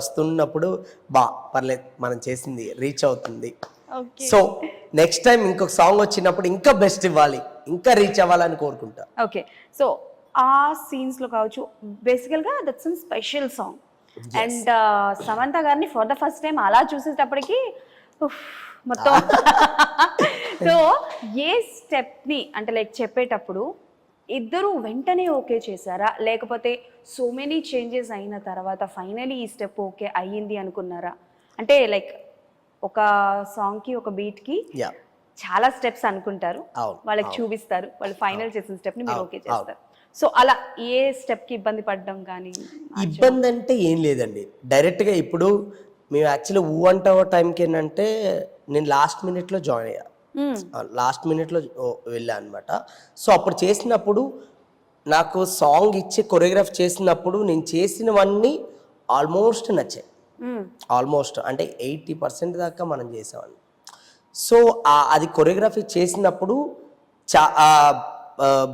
వస్తున్నప్పుడు బా పర్లేదు మనం చేసింది రీచ్ అవుతుంది. ఓకే సో నెక్స్ట్ టైం ఇంకొక సాంగ్ వచ్చినప్పుడు ఇంకా బెస్ట్ ఇవ్వాలి ఇంకా రీచ్ అవ్వాలని కోరుకుంటా. ఓకే సో ఆ సీన్స్లో కావచ్చు బేసికల్గా that's an special song and Samantha గారిని ఫర్ ద ఫస్ట్ టైం అలా చూసేటప్పటికి మొత్తం. సో ఏ స్టెప్ని అంటే లైక్ చెప్పేటప్పుడు ఇద్దరు వెంటనే ఓకే చేశారా? లేకపోతే సో మెనీ చేంజెస్ అయిన తర్వాత ఫైనలీ ఈ స్టెప్ ఓకే అయ్యింది అనుకున్నారా? అంటే లైక్ ఒక సాంగ్కి ఒక బీట్కి యా చాలా స్టెప్స్ అనుకుంటారు. వాళ్ళకి. చూపిస్తారు. వాళ్ళు ఫైనల్ చేసిన స్టెప్ని మీరు ఓకే చేస్తారు. సో అలా ఏ స్టెప్కి ఇబ్బంది పడడం కానీ ఇబ్బంది అంటే ఏం లేదండి. డైరెక్ట్గా ఇప్పుడు మేము యాక్చువల్లీ ఊ అంటావ టైంకి ఏంటంటే నేను లాస్ట్ మినిట్లో జాయిన్ అయ్యా. లాస్ట్ మినిట్లో వెళ్ళా అనమాట సో అప్పుడు చేసినప్పుడు నాకు సాంగ్ ఇచ్చి కొరియోగ్రాఫ్ చేసినప్పుడు నేను చేసినవన్నీ ఆల్మోస్ట్ నచ్చాయి ఆల్మోస్ట్ అంటే ఎయిటీ పర్సెంట్ దాకా మనం చేసామండి సో అది కొరియోగ్రఫీ చేసినప్పుడు చా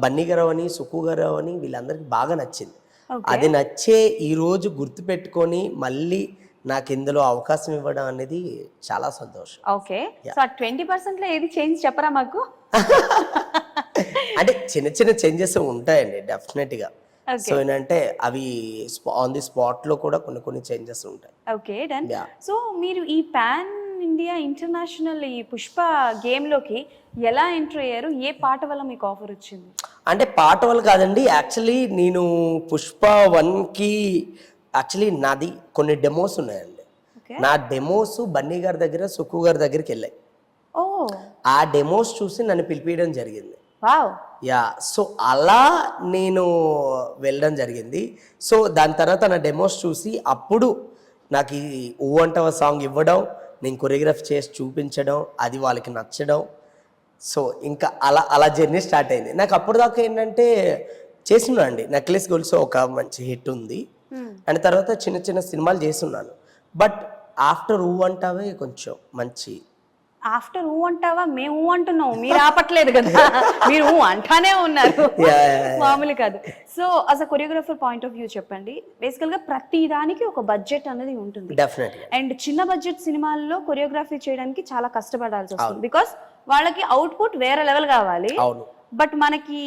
బన్నీ గారు అని సుకు గారు అని వీళ్ళందరికీ బాగా నచ్చింది. అది నచ్చే ఈ రోజు గుర్తుపెట్టుకొని మళ్ళీ నాకు ఇందులో అవకాశం ఇవ్వడం అనేది చాలా సంతోషం. ఓకే. సో ఆ ట్వంటీ పర్సెంట్లో ఏది చేంజ్ చెప్పరా మాకు? అంటే చిన్న చిన్న చేంజెస్ ఉంటాయండి డెఫినెట్గా. Okay. సో ఏంటంటే అవి ఆన్ ది స్పాట్లో కూడా కొన్ని కొన్ని చేంజెస్ ఉంటాయి. Okay done. సో మీరు ఈ పాన్ ఇండియా ఇంటర్నేషనల్ ఈ పుష్ప గేమ్లోకి ఎలా ఎంటర్ అయ్యారు? ఏ పాట వల్ల మీకు ఆఫర్ వచ్చింది? అంటే పాట వల్ల కాదండి యాక్చువల్లీ నేను పుష్ప వన్కి యాక్చువల్లీ నాది కొన్ని డెమోస్ ఉన్నాయండి. నా డెమోస్ బన్నీ గారి దగ్గర సుక్కు గారి దగ్గరికి వెళ్ళాయి. ఆ డెమోస్ చూసి నన్ను పిలిపించడం జరిగింది. యా సో అలా నేను వెళ్ళడం జరిగింది. సో దాని తర్వాత నా డెమోస్ చూసి అప్పుడు నాకు ఈ ఊ అంటవ సాంగ్ ఇవ్వడం నేను కొరియోగ్రాఫ్ చేసి చూపించడం అది వాళ్ళకి నచ్చడం. సో ఇంకా అలా అలా జర్నీ స్టార్ట్ అయింది. నాకు అప్పుడు దాకా ఏంటంటే చేస్తున్నా అండి. నెక్లెస్ గొలుసు ఒక మంచి హిట్ ఉంది. అండ్ తర్వాత చిన్న చిన్న సినిమాలు చేస్తున్నాను. బట్ ఆఫ్టర్ ఊ అంటావే కొంచెం మంచి. ఆఫ్టర్ ఊ అంటావా? మేము ఊ అంటున్నాం. మీరు ఆపట్లేదు కదా. మీరు ఊ అంటానే ఉన్నారు. మామూలు కాదు. So as a choreographer point of view చెప్పండి. బేసికల్గా ప్రతి దానికి ఒక బడ్జెట్ అనేది ఉంటుంది. అండ్ చిన్న బడ్జెట్ సినిమాల్లో కొరియోగ్రఫీ చేయడానికి చాలా కష్టపడాల్సి వస్తుంది. బికాస్ వాళ్ళకి అవుట్పుట్ వేరే లెవెల్ కావాలి. బట్ మనకి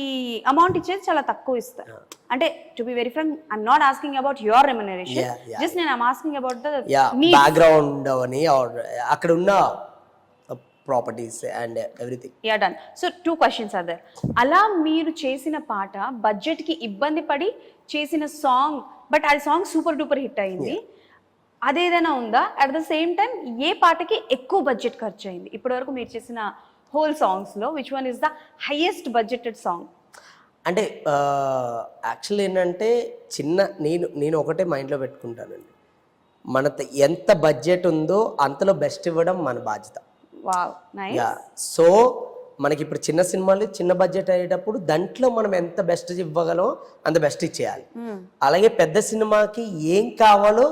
అమౌంట్ ఇచ్చేది చాలా తక్కువ ఇస్తారు. అంటే to be very frank I'm not asking about your remuneration. Just నేను I'm asking about the background అని అక్కడ ఉన్న properties and everything yeah done so two questions are there అలా మీరు చేసిన పాట బడ్జెట్కి ఇబ్బంది పడి చేసిన సాంగ్ బట్ అది సాంగ్ సూపర్ డూపర్ హిట్ అయింది. అదేదైనా ఉందా? అట్ ద సేమ్ టైం ఏ పాటకి ఎక్కువ బడ్జెట్ ఖర్చు అయింది? ఇప్పటి వరకు మీరు చేసిన హోల్ సాంగ్స్లో which one is the highest budgeted song అంటే యాక్చువల్ ఏంటంటే చిన్న నేను నేను ఒకటే మైండ్లో పెట్టుకుంటానండి. మన ఎంత బడ్జెట్ ఉందో అంతలో బెస్ట్ ఇవ్వడం మన బాధ్యత. సో మనకి ఇప్పుడు చిన్న సినిమాలు చిన్న బడ్జెట్ అయ్యేటప్పుడు దాంట్లో మనం ఎంత బెస్ట్ ఇవ్వగలమో అంత బెస్ట్ ఇచ్చేయాలి. అలాగే పెద్ద సినిమాకి ఏం కావాలో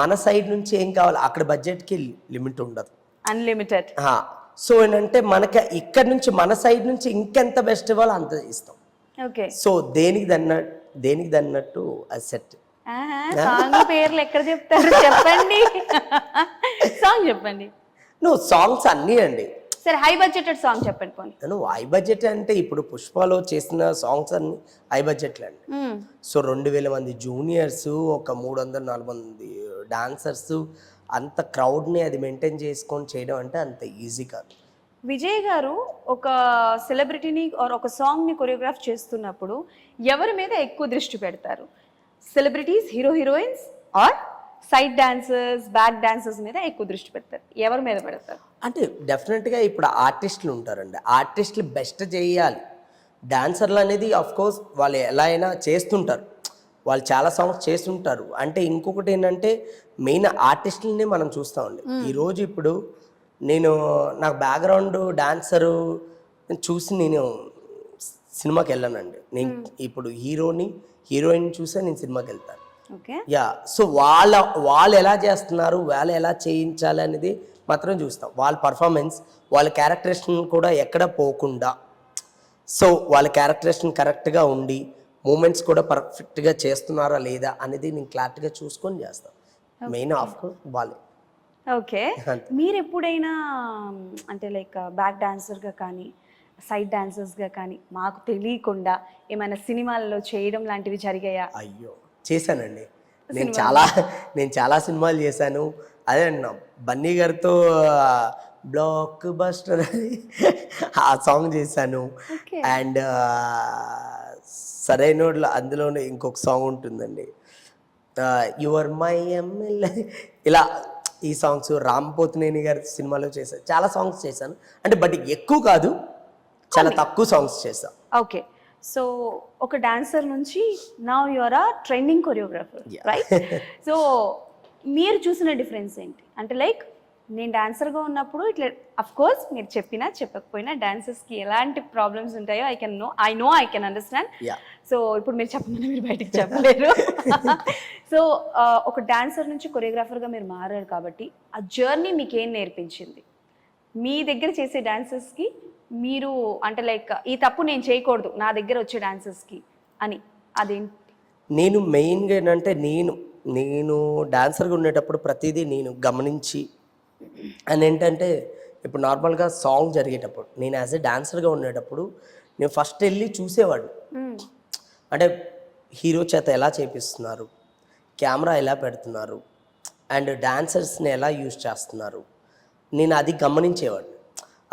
మన సైడ్ నుంచి ఏం కావాలో అక్కడ బడ్జెట్కి లిమిట్ ఉండదు. అన్లిమిటెడ్ సో ఏంటంటే మనకి ఇక్కడ నుంచి మన సైడ్ నుంచి ఇంకెంత బెస్ట్ ఇవ్వాలో అంత ఇస్తాం. ఓకే సో దేనికి దన్న దేనికి దన్నట్టు అది సెట్ సాంగ్ పేర్లు ఎక్కడ చెప్తారు? చెప్పండి. సాంగ్ చెప్పండి. నువ్వు సాంగ్స్ అన్నీ అండి. సరే హై బడ్జెటెడ్ సాంగ్ చెప్పండి పోనీ. నువ్వు హై బడ్జెట్ అంటే ఇప్పుడు పుష్పలో చేసిన సాంగ్స్ అన్ని హై బడ్జెట్లు అండి. సో రెండు వేల మంది జూనియర్స్ ఒక మూడు వందల నాలుగు మంది డాన్సర్స్ అంత క్రౌడ్ని అది మెయింటైన్ చేసుకొని చేయడం అంటే అంత ఈజీ కాదు. విజయ్ గారు ఒక సెలబ్రిటీని ఆర్ ఒక సాంగ్ని కొరియోగ్రాఫ్ చేస్తున్నప్పుడు ఎవరి మీద ఎక్కువ దృష్టి పెడతారు? Celebrities hero heroines or side dancers back dancers మీద ఎక్కువ దృష్టి పెడతారు? ఎవరి మీద పెడతారు? అంటే డెఫినెట్గా ఇప్పుడు ఆర్టిస్టులు ఉంటారండి. ఆర్టిస్టులు బెస్ట్ చేయాలి. డాన్సర్లు అనేది ఆఫ్ కోర్స్ వాళ్ళు ఎలా అయినా చేస్తుంటారు. వాళ్ళు చాలా సాంగ్స్ చేస్తుంటారు. అంటే ఇంకొకటి ఏంటంటే మెయిన్ ఆర్టిస్టులనే మనం చూస్తామండి ఈరోజు ఇప్పుడు నేను నాకు బ్యాక్గ్రౌండ్ డాన్సరు చూసి నేను సినిమాకి వెళ్ళానండి. నేను ఇప్పుడు హీరోని హీరోయిన్ చూసే నేను సినిమాకి వెళ్తాను యా సో వాళ్ళ వాళ్ళు ఎలా చేస్తున్నారు వాళ్ళు ఎలా చేయించాలి అనేది మాత్రం చూస్తాం. వాళ్ళ పర్ఫార్మెన్స్ వాళ్ళ క్యారెక్టరేషన్ కూడా ఎక్కడ పోకుండా సో వాళ్ళ క్యారెక్టరేషన్ కరెక్ట్గా ఉండి మూమెంట్స్ కూడా పర్ఫెక్ట్గా చేస్తున్నారా లేదా అనేది నేను క్లారిటీగా చూసుకొని చేస్తాను. మెయిన్ ఆఫ్ వాళ్ళే. ఓకే. మీరు ఎప్పుడైనా అంటే లైక్ బ్యాక్ డాన్సర్గా కానీ సైడ్ డాన్సర్స్గా కానీ మాకు తెలియకుండా ఏమైనా సినిమాల్లో చేయడం లాంటివి జరిగాయా? అయ్యో! చేశానండి. నేను చాలా నేను చాలా సినిమాలు చేశాను. అదే అన్నా బన్నీ గారితో బ్లాక్ బస్టర్ ఆ సాంగ్ చేశాను. అండ్ సరైన అందులోనే ఇంకొక సాంగ్ ఉంటుందండి. యువర్ మై ఎమ్మెల్యే ఇలా ఈ సాంగ్స్ రామ్ పోతినేని గారి సినిమాలో చేశాను చాలా సాంగ్స్ చేశాను. అంటే బట్ ఎక్కువ కాదు చాలా తక్కువ సాంగ్స్ చేశాను ఓకే. సో ఒక డాన్సర్ నుంచి నా యువర్ ఆ ట్రెండింగ్ కొరియోగ్రాఫర్. రైట్ సో మీరు చూసిన డిఫరెన్స్ ఏంటి? అంటే లైక్ నేను డాన్సర్గా ఉన్నప్పుడు ఇట్లా అఫ్ కోర్స్ మీరు చెప్పినా చెప్పకపోయినా డాన్సర్స్కి ఎలాంటి ప్రాబ్లమ్స్ ఉంటాయో I can know I know I can understand so ఇప్పుడు మీరు చెప్పమని మీరు బయటికి చెప్పలేరు. సో ఒక డాన్సర్ నుంచి కొరియోగ్రాఫర్గా మీరు మారారు కాబట్టి ఆ జర్నీ మీకు ఏం నేర్పించింది? మీ దగ్గర చేసే డాన్సర్స్కి మీరు అంటే లైక్ ఈ తప్పు నేను చేయకూడదు నా దగ్గర వచ్చే డాన్సర్స్కి అని అదేంటి? నేను మెయిన్గా ఏంటంటే నేను నేను డాన్సర్గా ఉండేటప్పుడు ప్రతిదీ నేను గమనించి అండ్ ఏంటంటే ఇప్పుడు నార్మల్గా సాంగ్ జరిగేటప్పుడు నేను యాజ్ ఎ డాన్సర్గా ఉండేటప్పుడు నేను ఫస్ట్ వెళ్ళి చూసేవాడు అంటే హీరో చేత ఎలా చేపిస్తున్నారు కెమెరా ఎలా పెడుతున్నారు అండ్ డాన్సర్స్ని ఎలా యూజ్ చేస్తున్నారు నేను అది గమనించేవాడిని.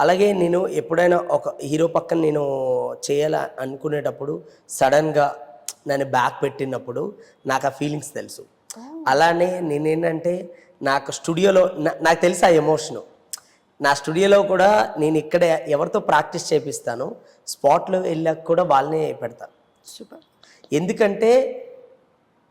అలాగే నేను ఎప్పుడైనా ఒక హీరో పక్కన నేను చేయాల అనుకునేటప్పుడు సడన్గా నన్ను బ్యాక్ పెట్టినప్పుడు నాకు ఆ ఫీలింగ్స్ తెలుసు. అలానే నేనేంటంటే నాకు స్టూడియోలో నాకు తెలుసు ఆ ఎమోషను. నా స్టూడియోలో కూడా నేను ఇక్కడ ఎవరితో ప్రాక్టీస్ చేపిస్తానో స్పాట్లో వెళ్ళాక కూడా వాళ్ళనే పెడతాను సూపర్. ఎందుకంటే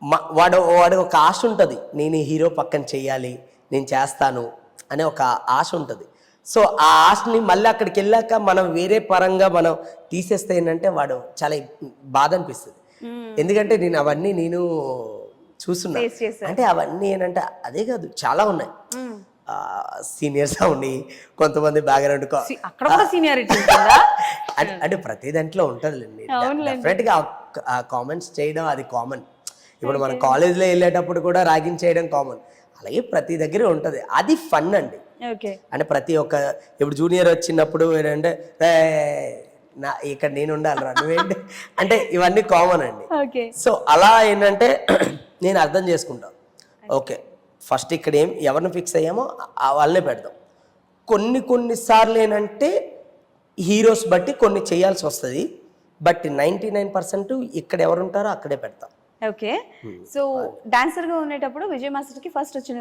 మా వాడు వాడు ఒక ఆశ ఉంటుంది నేను హీరో పక్కన చెయ్యాలి నేను చేస్తాను అనే ఒక ఆశ ఉంటుంది. సో ఆ ఆశని మళ్ళీ అక్కడికి వెళ్ళాక మనం వేరే పరంగా మనం తీసేస్తే ఏంటంటే వాడు చాలా బాధ అనిపిస్తుంది. ఎందుకంటే నేను అవన్నీ నేను చూస్తున్నా. అంటే అవన్నీ ఏంటంటే అదే కాదు చాలా ఉన్నాయి. సీనియర్స్ ఉండి కొంతమంది బ్యాక్గ్రౌండ్ అక్కడ కూడా సీనియారిటీ అంటే ప్రతి దాంట్లో ఉంటుందిలేండి. డెఫినెట్గా కామెంట్స్ చేయడం అది కామన్ ఇప్పుడు మన కాలేజ్లో వెళ్ళేటప్పుడు కూడా ర్యాగింగ్ చేయడం కామన్ అలాగే ప్రతి దగ్గర ఉంటది. అది ఫన్ అండి. అంటే ప్రతి ఒక్క ఇప్పుడు జూనియర్ వచ్చినప్పుడు ఏంటంటే "రేయ్, నా ఇక్కడ నేను ఉండాలిరా నువ్వేంటి? అంటే ఇవన్నీ కామన్ అండి. ఓకే. సో అలా ఏంటంటే నేను అర్థం చేసుకుంటాను ఓకే. ఫస్ట్ ఇక్కడ ఏం ఎవరిని ఫిక్స్ అయ్యామో ఆ వాళ్ళనే పెడదాం. కొన్ని కొన్ని సార్లు ఏంటంటే హీరోస్ బట్టి కొన్ని చేయాల్సి వస్తుంది. బట్ నైంటీ నైన్ పర్సెంట్ ఇక్కడ ఎవరు ఉంటారో అక్కడే పెడతాం. ఓకే. సో డాన్సర్గా ఉండేటప్పుడు విజయ్ మాస్టర్కి ఫస్ట్ వచ్చిన